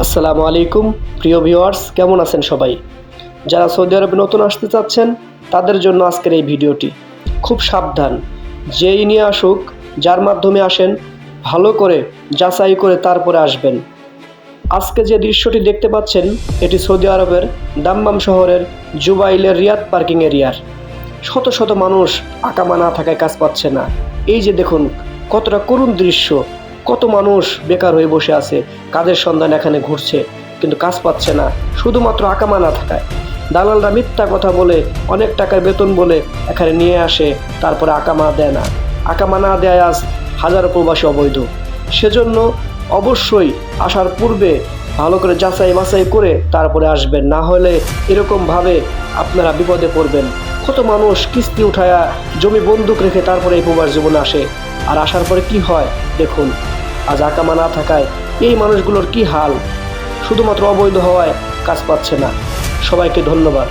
আসসালামু আলাইকুম, প্রিয় ভিউয়ার্স, কেমন আছেন সবাই? যারা সৌদি আরবে নতুন আসতে চাচ্ছেন, তাদের জন্য আজকের এই ভিডিওটি খুব সাবধান। যেই নিয়ে আসুক, যার মাধ্যমে আসেন, ভালো করে যাচাই করে তারপরে আসবেন। আজকে যে দৃশ্যটি দেখতে পাচ্ছেন, এটি সৌদি আরবের দাম্মাম শহরের জুবাইলের রিয়াদ পার্কিং এরিয়ার। শত শত মানুষ আকামা না থাকায় কাজ পাচ্ছে না। এই যে দেখুন, কতটা করুণ দৃশ্য। কত মানুষ বেকার হয়ে বসে আছে, কাজের সন্ধান এখানে ঘুরছে, কিন্তু কাজ পাচ্ছে না, শুধুমাত্র আকামা না থাকায়। দালালরা মিথ্যা কথা বলে, অনেক টাকার বেতন বলে এখানে নিয়ে আসে, তারপরে আকামা দেয় না। আকামা না দেয় আজ হাজারো প্রবাসী অবৈধ। সেজন্য অবশ্যই আসার পূর্বে ভালো করে যাচাই বাছাই করে তারপরে আসবেন। না হলে এরকমভাবে আপনারা বিপদে পড়বেন। কত মানুষ কিস্তি উঠায়া জমি বন্দুক রেখে তারপরে এই প্রবাস জীবনে আসে? আর আসার পরে কি হয়? দেখুন। আজ আকামা না থাকায় এই মানুষগুলোর কি হাল? শুধুমাত্র অবৈধ হওয়ায় কাজ পাচ্ছে না। সবাইকে ধন্যবাদ।